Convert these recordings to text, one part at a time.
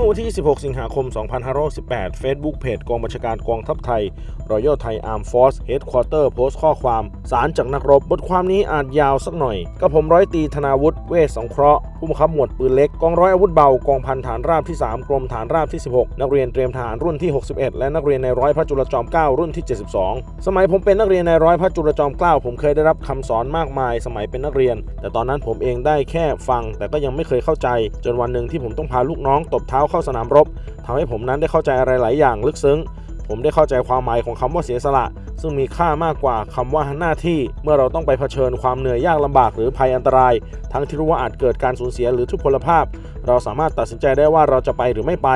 มื่อวันที่26สิงหาคม 2518 Facebook เพจกองบัญชาการกองทัพไทย Royal Thai Armed Force Headquarter โพสต์ข้อความสารจากนักรบ บทความนี้อาจยาวสักหน่อย กับผมร้อยตีธนาวุฒิเวชสงเคราะห์ผู้บังคับหมวดปืนเล็ก กองร้อยอาวุธเบากองพันฐานราบที่ 3 กรมฐานราบที่ 16 นักเรียนเตรียมทหารรุ่นที่ 61 และนักเรียนในร้อยพระจุลจอมเกล้ารุ่นที่ 72 สมัยผมเป็นนักเรียนในร้อยพระจุลจอมเกล้าผมเคยได้รับคำสอนมากมาย สมัยเป็นนักเรียน แต่ตอนนั้นผมเองได้แค่ฟัง แต่ก็ยังไม่เคยเข้าใจ จนวันหนึ่งที่ผมต้องพาลูกน้องตบเท้าเข้าสนามรบทำให้ผมนั้นได้เข้าใจอะไรหลายอย่างลึกซึ้ง ผมได้เข้าใจความหมายของคำว่าเสียสละ ซึ่งมีค่ามากกว่าคำว่าหน้าที่ เมื่อเราต้องไปเผชิญความเหนื่อยยากลำบากหรือภัยอันตราย ทั้งที่รู้ว่าอาจเกิดการสูญเสียหรือทุพพลภาพ เราสามารถตัดสินใจได้ว่าเราจะไปหรือไม่ไป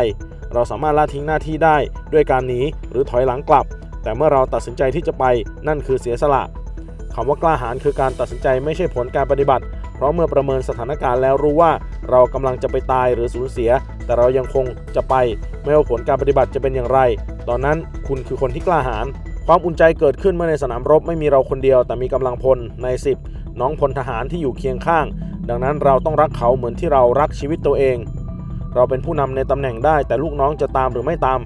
เราสามารถละทิ้งหน้าที่ได้ ด้วยการหนีหรือถอยหลังกลับ แต่เมื่อเราตัดสินใจที่จะไปนั่นคือเสียสละคำว่ากล้าหาญคือการตัดสินใจไม่ใช่ผลการปฏิบัติ เพราะเมื่อประเมินสถานการณ์แล้วรู้ว่าเรากำลังจะไปตายหรือสูญเสีย แต่เรายังคงจะไป ไม่ว่าผลการปฏิบัติจะเป็นอย่างไร ตอนนั้นคุณคือคนที่กล้าหาญความอุ่นใจเกิดขึ้นเมื่อในสนามรบไม่มีเราคนเดียว แต่มีกำลังพลใน 10 น้องพลทหารที่อยู่เคียงข้าง ดังนั้นเราต้องรักเขาเหมือนที่เรารักชีวิตตัวเอง เราเป็นผู้นำในตำแหน่งได้ แต่ลูกน้องจะตามหรือไม่ตาม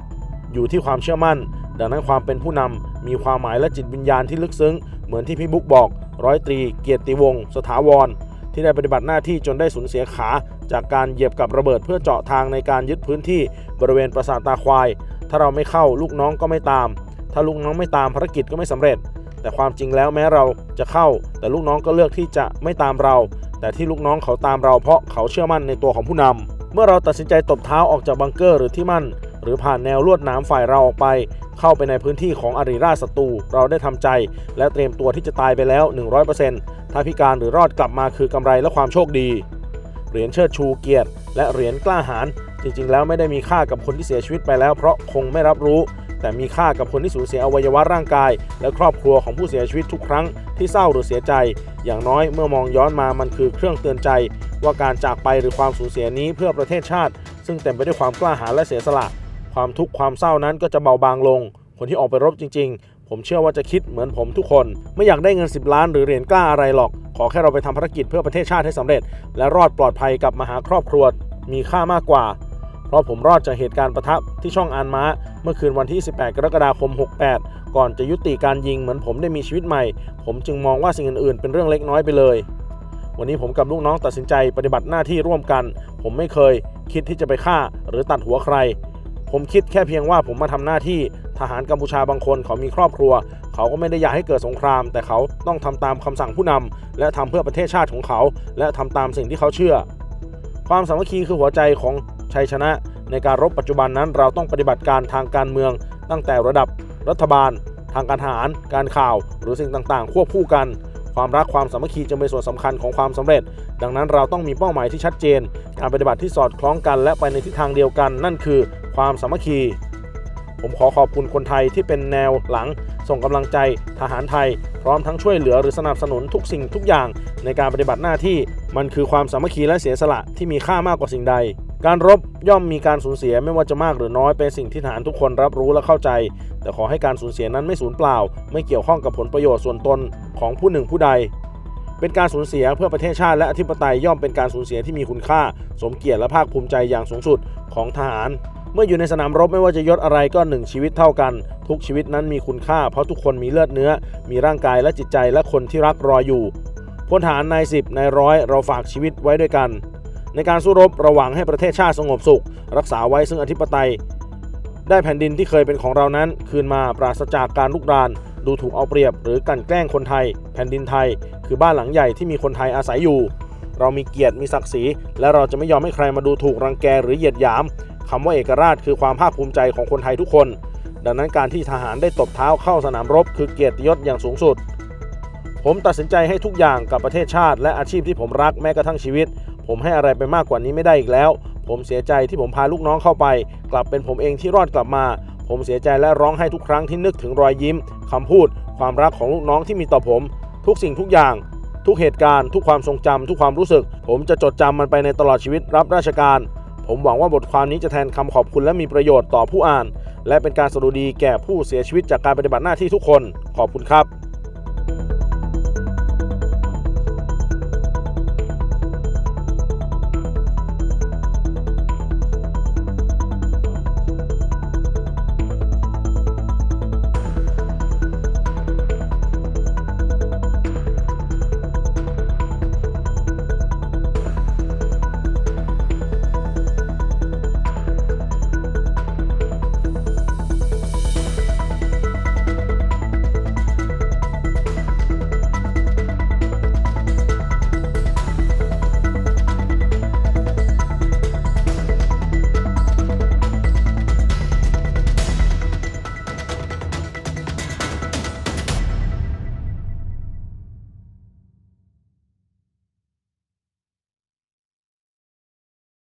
อยู่ที่ความเชื่อมั่น ดังนั้นความเป็นผู้นำมีความหมายและจิตวิญญาณที่ลึกซึ้ง เหมือนที่พี่บุ๊กบอก ร้อยตรี เกียรติวงศ์สถาวร ที่ได้ปฏิบัติหน้าที่จนได้สูญเสียขา จากการเหยียบกับระเบิดเพื่อเจาะทางในการยึดพื้นที่บริเวณปราสาทตาควาย ถ้าเราไม่เข้าลูกน้องก็ไม่ตาม ถ้าลูกน้องไม่ตามภารกิจก็ไม่สำเร็จ แต่ความจริงแล้วแม้เราจะเข้า แต่ลูกน้องก็เลือกที่จะไม่ตามเรา แต่ที่ลูกน้องเขาตามเราเพราะเขาเชื่อมั่นในตัวของผู้นำเมื่อเราตัดสินใจตบเท้าออกจากบังเกอร์หรือที่มั่น หรือผ่านแนวลวดหนามฝ่ายเราออกไป เข้าไปในพื้นที่ของอริราชศัตรูเราได้ทำใจ และเตรียมตัวที่จะตายไปแล้ว 100%ถ้าพิการหรือรอดกลับมาคือกำไรและความโชคดี เหรียญเชิดชูเกียรติ และเหรียญกล้าหาญจริง ๆ แล้วไม่ได้มีค่ากับคนที่เสียชีวิตไปแล้ว เพราะคงไม่รับรู้ แต่มีค่ากับคนที่สูญเสียอวัยวะร่างกาย และครอบครัวของผู้เสียชีวิตทุกครั้งที่เศร้าหรือเสียใจ อย่างน้อยเมื่อมองย้อนมามันคือเครื่องเตือนใจ ว่าการจากไปหรือความสูญเสียนี้เพื่อประเทศชาติ ซึ่งเต็มไปด้วยความกล้าหาญและเสียสละ ความทุกข์ความเศร้านั้นก็จะเบาบางลง คนที่ออกไปรบจริง ๆ ผมเชื่อว่าจะคิดเหมือนผมทุกคน ไม่อยากได้เงิน 10 ล้านหรือเหรียญกล้าอะไรหรอก ขอแค่เราไปทำภารกิจเพื่อประเทศชาติให้สำเร็จ และรอดปลอดภัยกลับมาหาครอบครัวมีค่ามากกว่า เพราะผมรอดจากเหตุการณ์ประทับที่ช่องอานม้า เมื่อคืนวันที่ 18 กรกฎาคม 68 ก่อนจะยุติการยิงเหมือนผมได้มีชีวิตใหม่ ผมจึงมองว่าสิ่งอื่นๆ เป็นเรื่องเล็กน้อยไปเลยวันนี้ผมกับลูกน้องตัดสินใจปฏิบัติหน้าที่ร่วมกัน ผมไม่เคยคิดที่จะไปฆ่าหรือตัดหัวใคร ผมคิดแค่เพียงว่าผมมาทำหน้าที่ทหารกัมพูชาบางคนเขามีครอบครัว เขาก็ไม่ได้อยากให้เกิดสงคราม แต่เขาต้องทำตามคำสั่งผู้นำและทำเพื่อประเทศชาติของเขา และทำตามสิ่งที่เขาเชื่อ ความสามัคคีคือหัวใจของชัยชนะ ในการรบปัจจุบันนั้นเราต้องปฏิบัติการทางการเมือง ตั้งแต่ระดับรัฐบาล ทางการทหาร การข่าว หรือสิ่งต่างๆ ควบคู่กันความรักความสามัคคีจึงเป็นส่วนสำคัญของความสำเร็จ ดังนั้นเราต้องมีเป้าหมายที่ชัดเจน การปฏิบัติที่สอดคล้องกันและไปในทิศทางเดียวกัน นั่นคือ ความสามัคคี ผมขอขอบคุณคนไทยที่เป็นแนวหลังส่งกำลังใจทหารไทย พร้อมทั้งช่วยเหลือหรือสนับสนุนทุกสิ่งทุกอย่างในการปฏิบัติหน้าที่มันคือความสามัคคีและเสียสละที่มีค่ามากกว่าสิ่งใด การรบย่อมมีการสูญเสียไม่ว่าจะมากหรือน้อยเป็นสิ่งที่ทหารทุกคนรับรู้และเข้าใจ แต่ขอให้การสูญเสียนั้นไม่สูญเปล่า ไม่เกี่ยวข้องกับผลประโยชน์ส่วนตนของผู้หนึ่งผู้ใด เป็นการสูญเสียเพื่อประเทศชาติและอธิปไตยย่อมเป็นการสูญเสียที่มีคุณค่า สมเกียรติและภาคภูมิใจอย่างสูงสุดของทหาร เมื่ออยู่ในสนามรบไม่ว่าจะยศอะไรก็หนึ่งชีวิตเท่ากัน ทุกชีวิตนั้นมีคุณค่า เพราะทุกคนมีเลือดเนื้อ มีร่างกายและจิตใจและคนที่รักรออยู่พลทหารนายสิบนายร้อยเราฝากชีวิตไว้ด้วยกัน ในการสู้รบระหว่างให้ประเทศชาติสงบสุข รักษาไว้ซึ่งอธิปไตย ได้แผ่นดินที่เคยเป็นของเรานั้น คืนมาปราศจากการลุกราน ดูถูกเอาเปรียบ หรือกันแกล้งคนไทย แผ่นดินไทย คือบ้านหลังใหญ่ที่มีคนไทยอาศัยอยู่ เรามีเกียรติมีศักดิ์ศรี และเราจะไม่ยอมให้ใครมาดูถูกรังแกหรือเหยียดหยาม คำว่าเอกราชคือความภาคภูมิใจของคนไทยทุกคน ดังนั้นการที่ทหารได้ตบเท้าเข้าสนามรบ คือเกียรติยศอย่างสูงสุด ผมตัดสินใจให้ทุกอย่างกับประเทศชาติ และอาชีพที่ผมรักแม้กระทั่งชีวิต ผมให้อะไรไปมากกว่านี้ไม่ได้อีกแล้ว ผมเสียใจที่ผมพาลูกน้องเข้าไป กลับเป็นผมเองที่รอดกลับมา ผมเสียใจและร้องไห้ทุกครั้งที่นึกถึงรอยยิ้มคำพูด ความรักของลูกน้องที่มีต่อผม ทุกสิ่งทุกอย่างทุกเหตุการณ์ ทุกความทรงจำทุกความรู้สึก ผมจะจดจำมันไปในตลอดชีวิตรับราชการ ผมหวังว่าบทความนี้จะแทนคำขอบคุณและมีประโยชน์ต่อผู้อ่าน และเป็นการสรุดีแก่ผู้เสียชีวิตจากการปฏิบัติหน้าที่ทุกคน ขอบคุณครับ